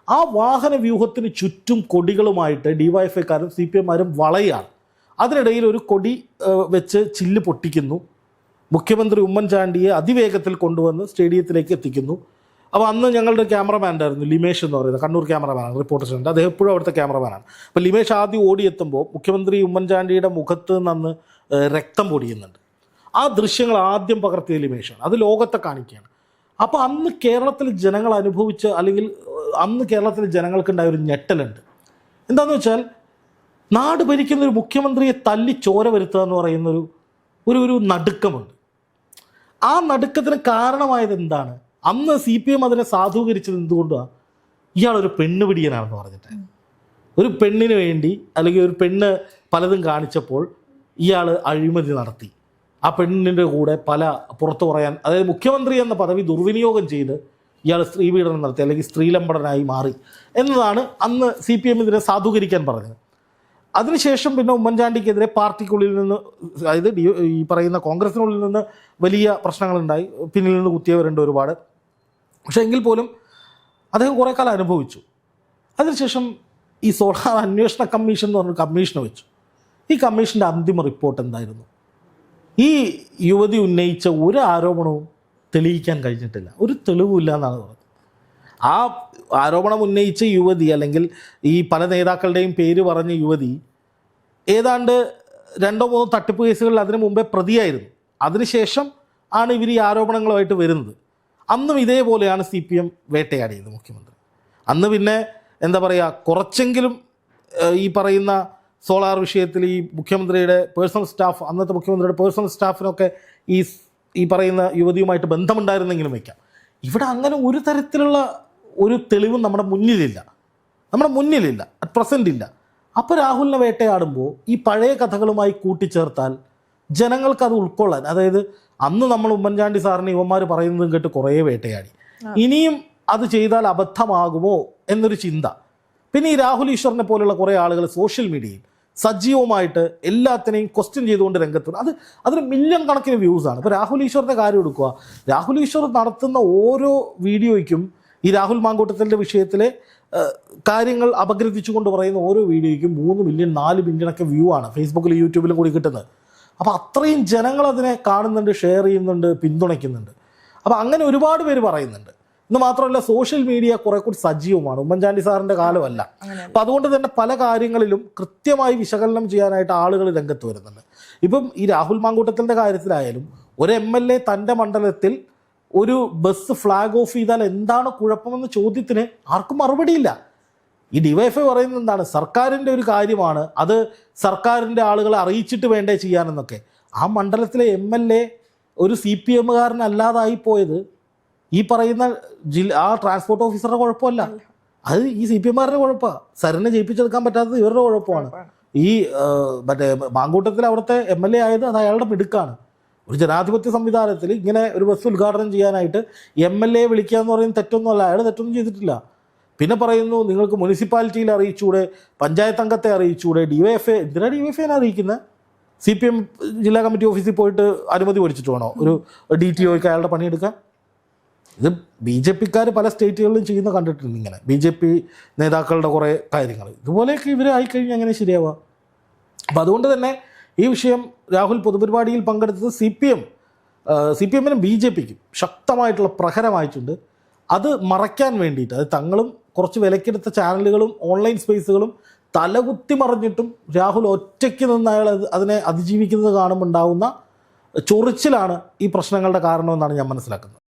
ആ വാഹന വ്യൂഹത്തിന് ചുറ്റും കൊടികളുമായിട്ട് ഡിവൈഎഫ്ഐക്കാരും സി പി എമ്മാരും വളയാണ്. അതിനിടയിൽ ഒരു കൊടി വെച്ച് ചില്ല് പൊട്ടിക്കുന്നു. മുഖ്യമന്ത്രി ഉമ്മൻചാണ്ടിയെ അതിവേഗത്തിൽ കൊണ്ടുവന്ന് സ്റ്റേഡിയത്തിലേക്ക് എത്തിക്കുന്നു. അപ്പോൾ അന്ന് ഞങ്ങളുടെ ക്യാമറമാൻ ഉണ്ടായിരുന്നു ലിമേഷ് എന്ന് പറയുന്നത് കണ്ണൂർ ക്യാമറമാനാണ് റിപ്പോർട്ടർ ഉണ്ട് അദ്ദേഹം എപ്പോഴും അവിടുത്തെ ക്യാമറമാനാണ് അപ്പോൾ ലിമേഷ് ആദ്യം ഓടിയെത്തുമ്പോൾ മുഖ്യമന്ത്രി ഉമ്മൻചാണ്ടിയുടെ മുഖത്ത് നിന്ന് രക്തം പൊടിയുന്നുണ്ട്. ആ ദൃശ്യങ്ങൾ ആദ്യം പകർത്തിയ ലിമേഷാണ്. അത് ലോകത്തെ കാണിക്കുകയാണ്. അപ്പോൾ അന്ന് കേരളത്തിൽ ജനങ്ങൾ അനുഭവിച്ച അല്ലെങ്കിൽ അന്ന് കേരളത്തിലെ ജനങ്ങൾക്കുണ്ടായ ഒരു ഞെട്ടലുണ്ട്. എന്താണെന്ന് വെച്ചാൽ നാട് ഭരിക്കുന്ന ഒരു മുഖ്യമന്ത്രിയെ തല്ലി ചോര വരുത്തുക എന്ന് പറയുന്നൊരു ഒരു ഒരു നടുക്കമുണ്ട്. ആ നടുക്കത്തിന് കാരണമായത് എന്താണ്? അന്ന് സി പി എം അതിനെ സാധൂകരിച്ചത് എന്തുകൊണ്ടാണ് ഇയാളൊരു പെണ്ണുപിടിയനാണെന്ന് പറഞ്ഞിട്ട്. ഒരു പെണ്ണിന് വേണ്ടി അല്ലെങ്കിൽ ഒരു പെണ്ണ് പലതും കാണിച്ചപ്പോൾ ഇയാൾ അഴിമതി നടത്തി. ആ പെണ്ണിന്റെ കൂടെ പല പുറത്തു പറയാൻ അതായത് മുഖ്യമന്ത്രി എന്ന പദവി ദുർവിനിയോഗം ചെയ്ത് ഇയാൾ സ്ത്രീ പീഡനം നടത്തി അല്ലെങ്കിൽ സ്ത്രീലംബടനായി മാറി എന്നതാണ് അന്ന് സി പി എം ഇതിനെ സാധൂകരിക്കാൻ പറഞ്ഞത്. അതിനുശേഷം പിന്നെ ഉമ്മൻചാണ്ടിക്കെതിരെ പാർട്ടിക്കുള്ളിൽ നിന്ന് അതായത് ഈ പറയുന്ന കോൺഗ്രസിനുള്ളിൽ നിന്ന് വലിയ പ്രശ്നങ്ങളുണ്ടായി. പിന്നിൽ നിന്ന് കുത്തിയവരുണ്ട് ഒരുപാട്. പക്ഷേ എങ്കിൽ പോലും അദ്ദേഹം കുറേ കാലം അനുഭവിച്ചു. അതിനുശേഷം ഈ സോളാർ അന്വേഷണ കമ്മീഷൻ എന്ന് പറഞ്ഞൊരു കമ്മീഷൻ വെച്ചു. ഈ കമ്മീഷന്റെ അന്തിമ റിപ്പോർട്ട് എന്തായിരുന്നു? ഈ യുവതി ഉന്നയിച്ച ഒരു ആരോപണവും തെളിയിക്കാൻ കഴിഞ്ഞിട്ടില്ല. ഒരു തെളിവുമില്ല എന്നാണ് പറഞ്ഞത്. ആ ആരോപണം ഉന്നയിച്ച യുവതി അല്ലെങ്കിൽ ഈ പല നേതാക്കളുടെയും പേര് പറഞ്ഞ യുവതി ഏതാണ്ട് രണ്ടോ മൂന്നോ തട്ടിപ്പ് കേസുകളിൽ അതിനു മുമ്പേ പ്രതിയായിരുന്നു. അതിനുശേഷം ആണ് ഇവർ ഈ ആരോപണങ്ങളുമായിട്ട് വരുന്നത്. അന്നും ഇതേപോലെയാണ് സി പി എം വേട്ടയാടിയത് മുഖ്യമന്ത്രി. അന്ന് പിന്നെ എന്താ പറയുക കുറച്ചെങ്കിലും ഈ പറയുന്ന സോളാർ വിഷയത്തിൽ ഈ മുഖ്യമന്ത്രിയുടെ പേഴ്സണൽ സ്റ്റാഫ് അന്നത്തെ മുഖ്യമന്ത്രിയുടെ പേഴ്സണൽ സ്റ്റാഫിനൊക്കെ ഈ ഈ പറയുന്ന യുവതിയുമായിട്ട് ബന്ധമുണ്ടായിരുന്നെങ്കിലും വയ്ക്കാം. ഇവിടെ അങ്ങനെ ഒരു തരത്തിലുള്ള ഒരു തെളിവും നമ്മുടെ മുന്നിലില്ല. നമ്മുടെ മുന്നിലില്ല. അറ്റ് പ്രസന്റ് ഇല്ല. അപ്പോൾ രാഹുലിനെ വേട്ടയാടുമ്പോൾ ഈ പഴയ കഥകളുമായി കൂട്ടിച്ചേർത്താൽ ജനങ്ങൾക്ക് അത് ഉൾക്കൊള്ളാൻ അതായത് അന്ന് നമ്മൾ ഉമ്മൻചാണ്ടി സാറിന് ഇവന്മാർ പറയുന്നതും കേട്ട് കുറേ വേട്ടയാടി. ഇനിയും അത് ചെയ്താൽ അബദ്ധമാകുമോ എന്നൊരു ചിന്ത. പിന്നെ ഈ രാഹുൽ ഈശ്വറിനെ പോലുള്ള കുറേ ആളുകൾ സോഷ്യൽ മീഡിയയിൽ സജീവമായിട്ട് എല്ലാത്തിനെയും ക്വസ്റ്റ്യൻ ചെയ്തുകൊണ്ട് രംഗത്ത് അത് അതിന് മില്യൺ കണക്കിന് വ്യൂസ് ആണ്. ഇപ്പോൾ രാഹുൽ ഈശ്വറിന്റെ കാര്യം എടുക്കുക രാഹുൽ ഈശ്വർ നടത്തുന്ന ഓരോ വീഡിയോയ്ക്കും ഈ രാഹുൽ മാങ്കൂട്ടത്തിന്റെ വിഷയത്തിലെ കാര്യങ്ങൾ അപഗ്രഥിച്ചുകൊണ്ട് പറയുന്ന ഓരോ വീഡിയോയ്ക്കും മൂന്ന് മില്യൺ നാല് മില്യണൊക്കെ വ്യൂ ആണ് ഫേസ്ബുക്കിലും യൂട്യൂബിലും കൂടി കിട്ടുന്നത്. അപ്പോൾ അത്രയും ജനങ്ങൾ അതിനെ കാണുന്നുണ്ട് ഷെയർ ചെയ്യുന്നുണ്ട് പിന്തുണയ്ക്കുന്നുണ്ട്. അപ്പോൾ അങ്ങനെ ഒരുപാട് പേര് പറയുന്നുണ്ട്. ഇന്ന് മാത്രമല്ല സോഷ്യൽ മീഡിയ കുറെ കൂടി സജീവമാണ്. ഉമ്മൻചാണ്ടി സാറിന്റെ കാലമല്ല. അപ്പം അതുകൊണ്ട് തന്നെ പല കാര്യങ്ങളിലും കൃത്യമായി വിശകലനം ചെയ്യാനായിട്ട് ആളുകൾ രംഗത്ത് വരുന്നുണ്ട്. ഇപ്പം ഈ രാഹുൽ മാങ്കൂട്ടത്തിന്റെ കാര്യത്തിലായാലും ഒരു എം എൽ എ തന്റെ മണ്ഡലത്തിൽ ഒരു ബസ് ഫ്ലാഗ് ഓഫ് ചെയ്താൽ എന്താണ് കുഴപ്പമെന്ന ചോദ്യത്തിന് ആർക്കും മറുപടിയില്ല. ഈ ഡിവൈഎഫ്ഐ പറയുന്നത് എന്താണ്? സർക്കാരിന്റെ ഒരു കാര്യമാണ്. അത് സർക്കാരിന്റെ ആളുകളെ അറിയിച്ചിട്ട് വേണ്ടേ ചെയ്യാനെന്നൊക്കെ. ആ മണ്ഡലത്തിലെ എം എൽ എ ഒരു സി പി എമ്മുകാരനല്ലാതായി പോയത് ഈ പറയുന്ന ജില്ല ആ ട്രാൻസ്പോർട്ട് ഓഫീസറുടെ കുഴപ്പമല്ല. അത് ഈ സി പി എമ്മാരുടെ കുഴപ്പമാണ് സരനെ ജയിപ്പിച്ചെടുക്കാൻ പറ്റാത്തത് ഇവരുടെ കുഴപ്പമാണ്. ഈ മറ്റേ മാങ്കൂട്ടത്തിൽ അവിടുത്തെ എം എൽ എ ആയത് അത് അയാളുടെ മിടുക്കാണ്. ഒരു ജനാധിപത്യ സംവിധാനത്തിൽ ഇങ്ങനെ ഒരു ബസ് ഉദ്ഘാടനം ചെയ്യാനായിട്ട് എം എൽ എ വിളിക്കുക എന്ന് പറയുന്നത് തെറ്റൊന്നുമല്ല. അയാൾ തെറ്റൊന്നും ചെയ്തിട്ടില്ല. പിന്നെ പറയുന്നു നിങ്ങൾക്ക് മുനിസിപ്പാലിറ്റിയിൽ അറിയിച്ചൂടെ പഞ്ചായത്ത് അംഗത്തെ അറിയിച്ചൂടെ ഡി വൈ എഫ് എ എന്തിനാണ് ഡി വൈ എഫ് എനെ അറിയിക്കുന്നത് സി പി എം ജില്ലാ കമ്മിറ്റി ഓഫീസിൽ പോയിട്ട് അനുമതി മേടിച്ചിട്ട് വേണോ? ഒരു ഡി ടി ഒക്ക് അയാളുടെ പണിയെടുക്കാൻ? ഇത് ബി ജെ പിക്കാർ പല സ്റ്റേറ്റുകളിലും ചെയ്യുന്ന കണ്ടിട്ടുണ്ട് ഇങ്ങനെ. ബി ജെ പി നേതാക്കളുടെ കുറേ കാര്യങ്ങൾ. ഇതുപോലെയൊക്കെ ഇവർ ആയിക്കഴിഞ്ഞാൽ എങ്ങനെ ശരിയാവുക അപ്പം അതുകൊണ്ട് തന്നെ ഈ വിഷയം രാഹുൽ പൊതുപരിപാടിയിൽ പങ്കെടുത്തത് C P M C P എമ്മിനും ബി ജെ പിക്കും ശക്തമായിട്ടുള്ള പ്രഹരമായിട്ടുണ്ട് അത് മറയ്ക്കാൻ വേണ്ടിയിട്ട് അത് തങ്ങളും കുറച്ച് വിലക്കെടുത്ത ചാനലുകളും ഓൺലൈൻ സ്പേസുകളും തലകുത്തി മറിഞ്ഞിട്ടും രാഹുൽ ഒറ്റയ്ക്ക് നിന്ന് അയാൾ അത് അതിനെ അതിജീവിക്കുന്നത് കാണുമ്പോൾ ഉണ്ടാകുന്ന ചൊറിച്ചിലാണ് ഈ പ്രശ്നങ്ങളുടെ കാരണമെന്നാണ് ഞാൻ മനസ്സിലാക്കുന്നത്.